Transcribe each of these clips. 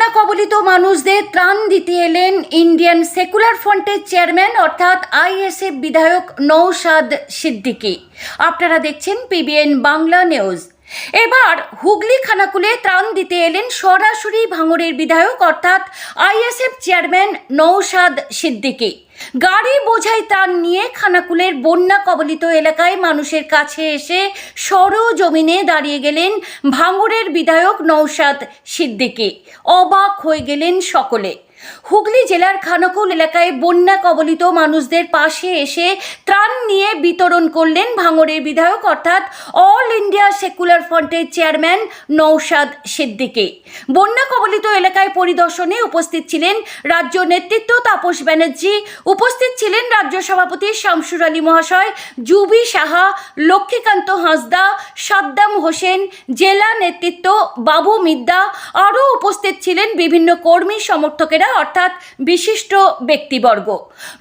বন্যা কবলিত মানুষদের ত্রাণ দিতে এলেন ইন্ডিয়ান সেকুলার ফ্রন্টের চেয়ারম্যান, অর্থাৎ আইএসএফ বিধায়ক নৌসাদ সিদ্দিকী। আপনারা দেখছেন পিবিএন বাংলা নিউজ। এবার হুগলি খানাকুলে ত্রাণ দিতে এলেন সরাসরি ভাঙড়ের বিধায়ক, অর্থাৎ আইএসএফ চেয়ারম্যান নৌসাদ সিদ্দিকী। গাড়ি বোঝাই ত্রাণ নিয়ে খানাকুলের বন্যা কবলিত এলাকায় মানুষের কাছে এসে সরজমিনে দাঁড়িয়ে গেলেন ভাঙড়ের বিধায়ক নৌসাদ সিদ্দিকী। অবাক হয়ে গেলেন সকলে। হুগলি জেলার খানাকুল এলাকায় বন্যা কবলিত মানুষদের পাশে এসে ত্রাণ নিয়ে বিতরণ করলেন ভাঙড়ের বিধায়ক, অর্থাৎ অল ইন্ডিয়া সেকুলার ফ্রন্টের চেয়ারম্যান নৌসাদ সিদ্দিকী। বন্যা কবলিত এলাকায় পরিদর্শনে উপস্থিত ছিলেন রাজ্য নেতৃত্ব তাপস ব্যানার্জি উপস্থিত ছিলেন রাজ্য সভাপতি শামসুর আলী মহাশয়, জুবি সাহা, লক্ষ্মীকান্ত হাঁসদা, সাদ্দাম হোসেন, জেলা নেতৃত্ব বাবু মিদ্দা। আরও উপস্থিত ছিলেন বিভিন্ন কর্মী সমর্থকেরা, অর্থাৎ বিশিষ্ট ব্যক্তিবর্গ।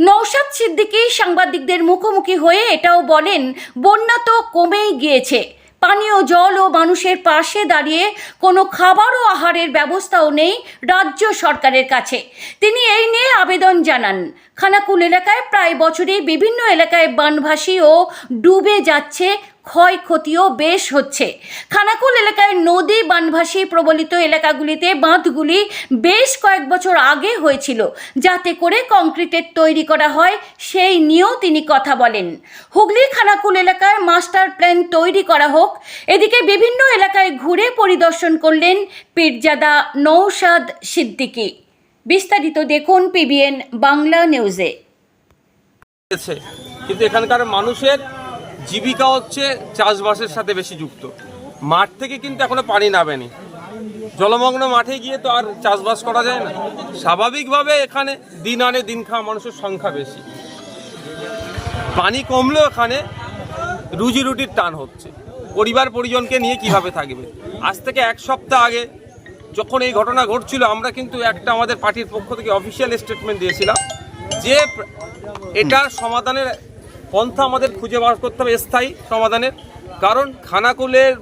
নৌশাদ সিদ্দিকী সাংবাদিকদের মুখোমুখি হয়ে এটাও বলেন, বন্যা তো কমেই গিয়েছে। পানীয় জল ও মানুষের পাশে দাঁড়িয়ে কোনো খাবার ও আহারের ব্যবস্থাও নেই রাজ্য সরকারের কাছে। তিনি এই নিয়ে আবেদন জানান। খানাকুল এলাকায় প্রায় বছরই বিভিন্ন এলাকায় বানভাসি ও ডুবে যাচ্ছে ক্ষয়ক্ষতিও বেশ হচ্ছে। খানাকুল এলাকায় নদী বানভাসী প্রবলিত এলাকাগুলিতে বাঁধগুলি বেশ কয়েক বছর আগে হয়েছিল, যাতে করে কংক্রিটের তৈরি করা হয়, সেই নিয়েও তিনি কথা বলেন। হুগলি খানাকুল এলাকায় মাস্টার প্ল্যান তৈরি করা হোক, এদিকে বিভিন্ন এলাকায় ঘুরে পরিদর্শন করলেন পীরজাদা নৌসাদ সিদ্দিকী। বিস্তারিত দেখুন পিবিএন বাংলা নিউজে। কিন্তু এখানকার মানুষের জীবিকা হচ্ছে চাষবাসের সাথে বেশি যুক্ত। মাঠ থেকে কিন্তু এখনও পানি নামেনি। জলমগ্ন মাঠে গিয়ে তো আর চাষবাস করা যায় না। স্বাভাবিকভাবে এখানে দিন আনে দিন খাওয়া মানুষের সংখ্যা বেশি। পানি কমলেও এখানে রুজি রুটির টান হচ্ছে। পরিবার পরিজনকে নিয়ে কীভাবে থাকবে? আজ থেকে এক সপ্তাহ আগে যখন এই ঘটনা ঘটছিল, আমরা কিন্তু একটা আমাদের পার্টির পক্ষ থেকে অফিসিয়াল স্টেটমেন্ট দিয়েছিলাম যে এটার সমাধানের পন্থা আমাদের খুঁজে বার করতে হবে স্থায়ী সমাধানের। কারণ খানাকুলের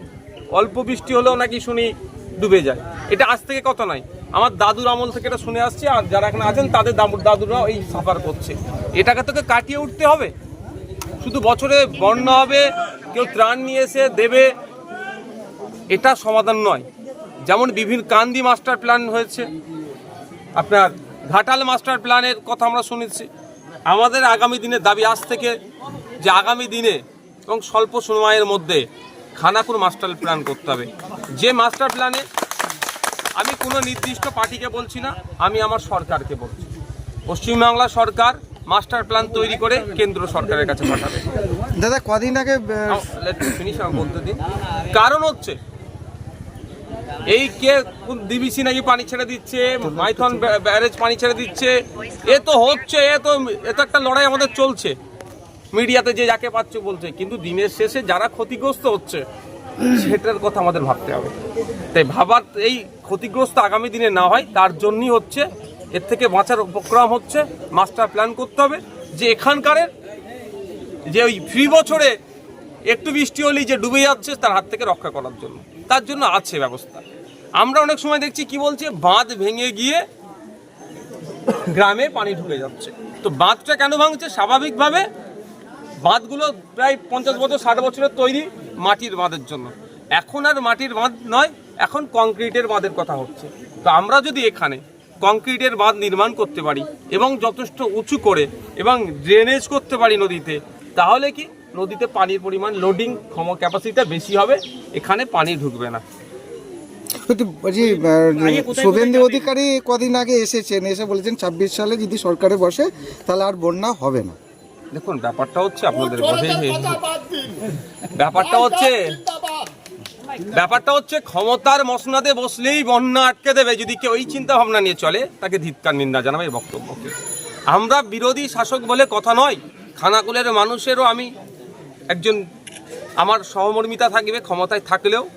অল্প বৃষ্টি হলেও নাকি শুনি ডুবে যায়। এটা আজ থেকে কত নয়? আমার দাদুর আমল থেকে এটা শুনে আসছে, আর যারা এখানে আছেন তাদের দাদুরাও এই সাফার করছে। এটাকে তোকে কাটিয়ে উঠতে হবে? শুধু বছরে বন্যা হবে, কেউ ত্রাণ নিয়ে এসে দেবে, এটা সমাধান নয়। যেমন বিভিন্ন কান্দি মাস্টার প্ল্যান হয়েছে, আপনার ঘাটাল মাস্টার প্ল্যানের কথা আমরা শুনেছি। আমাদের আগামী দিনের দাবি আজ থেকে যে আগামী দিনে এবং স্বল্প সময়ের মধ্যে খানাকুর মাস্টার প্ল্যান করতে হবে। যে মাস্টার প্ল্যানে আমি কোনো নির্দিষ্ট পার্টিকে বলছি না আমি আমার সরকারকে বলছি। পশ্চিমবাংলা সরকার মাস্টার প্ল্যান তৈরি করে কেন্দ্র সরকারের কাছে পাঠাবে। দাদা কদিন আগে বলতে দিন। কারণ হচ্ছে এই কে ডিবিসি নাকি পানি ছেড়ে দিচ্ছে? মাইথন ব্যারেজ পানি ছেড়ে দিচ্ছে। এ তো হচ্ছে, এ তো এ তো একটা লড়াই আমাদের চলছে। মিডিয়াতে যে যাকে পাচ্ছে বলছে, কিন্তু দিনের শেষে যারা ক্ষতিগ্রস্ত হচ্ছে, সেটার কথা আমাদের ভাবতে হবে। তাই ভাবার এই ক্ষতিগ্রস্ত আগামী দিনে না হয়, তার জন্যই হচ্ছে, এর থেকে বাঁচার উপক্রম হচ্ছে, মাস্টার প্ল্যান করতে হবে যে এখানকারের যে ওই ফ্রি বছরে একটু বৃষ্টি হলেই যে ডুবে যাচ্ছে, তার হাত থেকে রক্ষা করার জন্য। তার জন্য আছে ব্যবস্থা। আমরা অনেক সময় দেখছি কি বলছে? বাঁধ ভেঙে গিয়ে গ্রামে পানি ঢুকে যাচ্ছে। তো বাঁধটা কেন ভাঙছে? স্বাভাবিকভাবে বাঁধগুলো প্রায় পঞ্চাশ বছর, ষাট বছরের তৈরি মাটির বাঁধের জন্য। এখন আর মাটির বাঁধ নয়, এখন কংক্রিটের বাঁধের কথা হচ্ছে। তো আমরা যদি এখানে কংক্রিটের বাঁধ নির্মাণ করতে পারি এবং যথেষ্ট উঁচু করে এবং ড্রেনেজ করতে পারি নদীতে, তাহলে কি নদীতে পানির পরিমাণ লোডিং ক্ষম ক্যাপাসিটিটা বেশি হবে এখানে পানি ঢুকবে না। কিন্তু বলছি শুভেন্দু অধিকারী কদিন আগে এসেছেন এসে বলেছেন ছাব্বিশ সালে যদি সরকারে বসে তাহলে আর বন্যা হবে না। দেখুন ব্যাপারটা হচ্ছে আপনাদের ব্যাপারটা হচ্ছে ব্যাপারটা হচ্ছে ক্ষমতার মসনাদে বসলেই বন্যা আটকে দেবে যদি কেউ এই চিন্তা ভাবনা নিয়ে চলে তাকে ধিৎকার নিন্দা জানাবে এই বক্তব্যকে। আমরা বিরোধী শাসক বলে কথা নয় খানাকুলের মানুষেরও আমি একজন আমার সহমর্মিতা থাকবে, ক্ষমতায় থাকলেও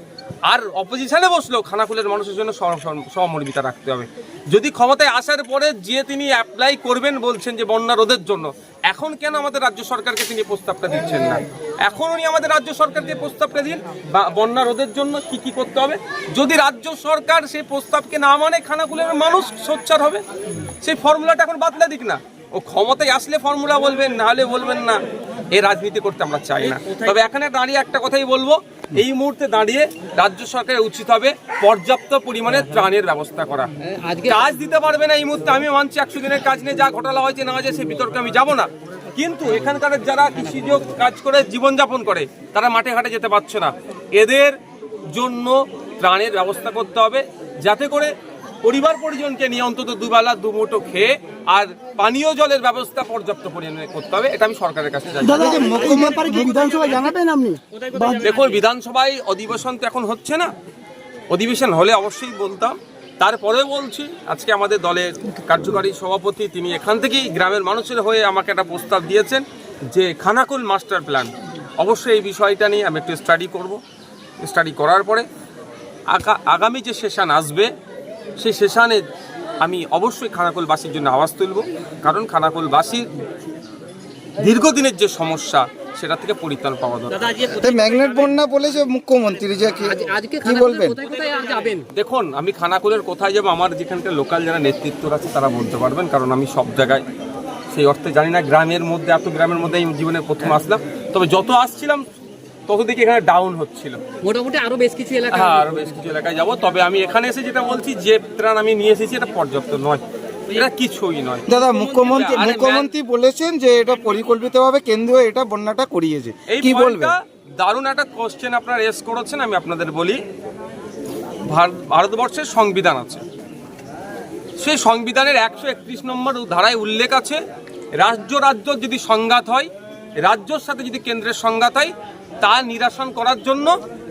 আর অপোজিশনে বসলেও খানাকুলের মানুষের জন্য সহ- সহ- সহমর্মিতা রাখতে হবে। যদি ক্ষমতায় আসার পরে যে তিনি অ্যাপ্লাই করবেন বলছেন যে বন্যা রোধের জন্য, এখন কেন আমাদের রাজ্য সরকারকে তিনি প্রস্তাবটা দিচ্ছেন না? এখন উনি আমাদের রাজ্য সরকারকে প্রস্তাবটা দিন, বা বন্যা রোধের জন্য কি কি করতে হবে? যদি রাজ্য সরকার সেই প্রস্তাবকে না মানে খানাকুলের মানুষ সোচ্চার হবে? সেই ফর্মুলাটা এখন বাতলা দিক না। ও ক্ষমতায় আসলে ফর্মুলা বলবেন নাহলে বলবেন না। এই রাজনীতি করতে আমরা চাই না। তবে এখানে দাঁড়িয়ে একটা কথাই বলব এই মুহূর্তে দাঁড়িয়ে রাজ্য সরকারের উচিত হবে পর্যাপ্ত পরিমাণে ত্রাণের ব্যবস্থা করা। কাজ দিতে পারবে না এই মুহূর্তে আমি মানছি একশো দিনের কাজ নিয়ে যা ঘটনা হয়েছে না হয়েছে সে বিতর্কে আমি যাব না। কিন্তু এখানকার যারা কৃষিজ কাজ করে জীবনযাপন করে তারা মাঠে ঘাটে যেতে পারছে না। এদের জন্য ত্রাণের ব্যবস্থা করতে হবে যাতে করে পরিবার পরিজনকে নিয়ে অন্তত দুবেলা দুমুঠো খেয়ে আর পানীয় জলের ব্যবস্থা পর্যাপ্ত পরিমাণে করতে হবে এটা আমি সরকারের কাছে বিধানসভায় জানাবেন আপনি? দেখুন বিধানসভায় অধিবেশন তো এখন হচ্ছে না। অধিবেশন হলে অবশ্যই বলতাম। তারপরে বলছি আজকে আমাদের দলের কার্যকারী সভাপতি তিনি এখান থেকেই গ্রামের মানুষের হয়ে আমাকে একটা প্রস্তাব দিয়েছেন যে খানাকুল মাস্টার প্ল্যান। অবশ্যই এই বিষয়টা নিয়ে আমি একটু স্টাডি করব। স্টাডি করার পরে আগামী যে সেশন আসবে সেই সেশানে আমি অবশ্যই খানাকুলবাসীর জন্য আওয়াজ তুলব। কারণ খানাকুলবাসীর দীর্ঘদিনের যে সমস্যা সেটা থেকে পরিত্রাণ পাওয়া দরকার। ম্যাগনেট বন্যা বলেছে মুখ্যমন্ত্রী যে আজকে কি বলবেন? কোথায় কোথায় আর যাবেন? দেখুন আমি খানাকুলের কোথায় যাব আমার যেখানকার লোকাল যারা নেতৃত্ব আছে তারা বলতে পারবেন কারণ আমি সব জায়গায় সেই অর্থে জানি না গ্রামের মধ্যে এত গ্রামের মধ্যে আমি জীবনে প্রথম আসলাম। তবে যত আসছিলাম তত এখানে ডাউন হচ্ছিল। মোটামুটি আরও বেশ কিছু এলাকা হ্যাঁ আরও বেশ কিছু এলাকায় যাব। তবে আমি এখানে এসে যেটা বলছি যে ত্রাণ আমি নিয়ে এসেছি এটা পর্যাপ্ত নয়। এটা কিছুই নয়। দাদা মুখ্যমন্ত্রী মুখ্যমন্ত্রী বলেছেন যে এটা পরিকল্পিতভাবে কেন্দ্র এটা বন্যাটা করিয়েছে। কি বলবেন? দারুণ একটা কোশ্চেন আপনারা রেস করেছেন আমি আপনাদের বলি। ভারতবর্ষের সংবিধান আছে। সেই সংবিধানের একশো একত্রিশ নম্বর ধারায় উল্লেখ আছে রাজ্য রাজ্য যদি সংঘাত হয় রাজ্যর সাথে যদি কেন্দ্রের সংঘাত হয় তা নিরাসন করার জন্য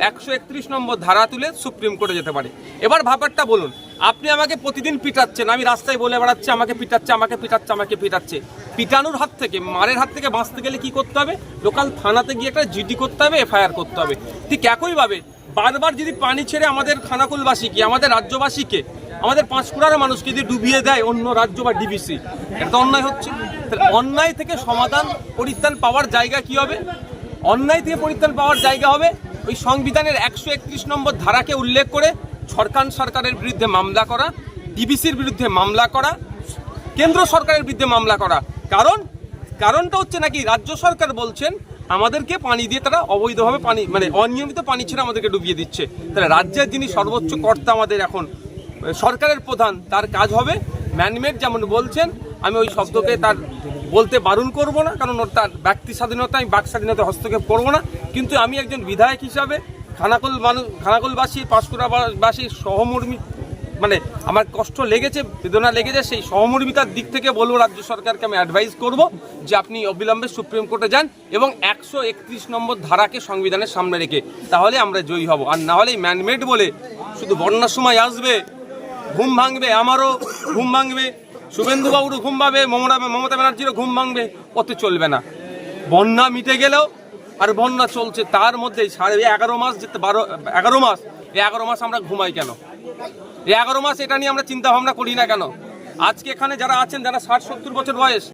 একশো একত্রিশ নম্বর ধারা তুলে সুপ্রিম কোর্টে যেতে পারে। এবার ব্যাপারটা বলুন, আপনি আমাকে প্রতিদিন পিটাচ্ছেন, আমি রাস্তায় বলে বেড়াচ্ছি, আমাকে পিটাচ্ছে আমাকে পিটাচ্ছে আমাকে পিটাচ্ছে। পিটানোর হাত থেকে, মারের হাত থেকে বাঁচতে গেলে কি করতে হবে? লোকাল থানাতে গিয়ে একটা জিডি করতে হবে, এফআইআর করতে হবে। ঠিক একইভাবে বারবার যদি পানি ছেড়ে আমাদের খানাকুলবাসীকে, আমাদের রাজ্যবাসীকে, আমাদের পাঁশকুড়ার মানুষকে যদি ডুবিয়ে দেয় অন্য রাজ্য বা ডিবিসি, এটা অন্যায় হচ্ছে। অন্যায় থেকে সমাধান, পরিত্রাণ পাওয়ার জায়গা কি হবে? অন্যায় থেকে পরিত্রাণ পাওয়ার জায়গা হবে। ওই সংবিধানের একশো একত্রিশ নম্বর ধারাকে উল্লেখ করে সরকার সরকারের বিরুদ্ধে মামলা করা, ডিবিসির বিরুদ্ধে মামলা করা, কেন্দ্র সরকারের বিরুদ্ধে মামলা করা। কারণ, কারণটা হচ্ছে নাকি রাজ্য সরকার বলছেন, আমাদেরকে পানি দিয়ে তারা অবৈধভাবে পানি মানে অনিয়মিত পানি ছেড়ে আমাদেরকে ডুবিয়ে দিচ্ছে। তাহলে রাজ্যের যিনি সর্বোচ্চ কর্তা আমাদের এখন, সরকারের প্রধান, তার কাজ হবে ম্যানমেড যেমন বলছেন, আমি ওই শব্দকে তার বলতে বারণ করব না, কারণ ওর তার ব্যক্তি স্বাধীনতা, আমি বাক স্বাধীনতা হস্তক্ষেপ করব না। কিন্তু আমি একজন বিধায়ক হিসাবে খানাকুল মানুষ খানাকুলবাসী পাঁশকুড়াবাসীর সহমর্মী মানে আমার কষ্ট লেগেছে, বেদনা লেগেছে, সেই সহমর্মিতার দিক থেকে বলব, রাজ্য সরকারকে আমি অ্যাডভাইস করব যে আপনি অবিলম্বে সুপ্রিম কোর্টে যান এবং একশো একত্রিশ নম্বর ধারাকে সংবিধানের সামনে রেখে, তাহলে আমরা জয়ী হব। আর না হলে ম্যানমেড বলে শুধু বন্যার সময় আসবে। ঘুম ভাঙবে, আমারও ঘুম ভাঙবে, শুভেন্দুবাবুরও ঘুম ভাঙবে মমতা মমতা ব্যানার্জিরও ঘুম ভাঙবে ওতে চলবে না। বন্যা মিটে গেলেও, আর বন্যা চলছে, তার মধ্যে সাড়ে এগারো মাস যেতে বারো, এগারো মাস, এই এগারো মাস আমরা ঘুমাই কেন? এই এগারো মাস এটা নিয়ে আমরা চিন্তা ভাবনা করি না কেন? আজকে এখানে যারা আছেন, যারা ষাট, সত্তর বছর বয়স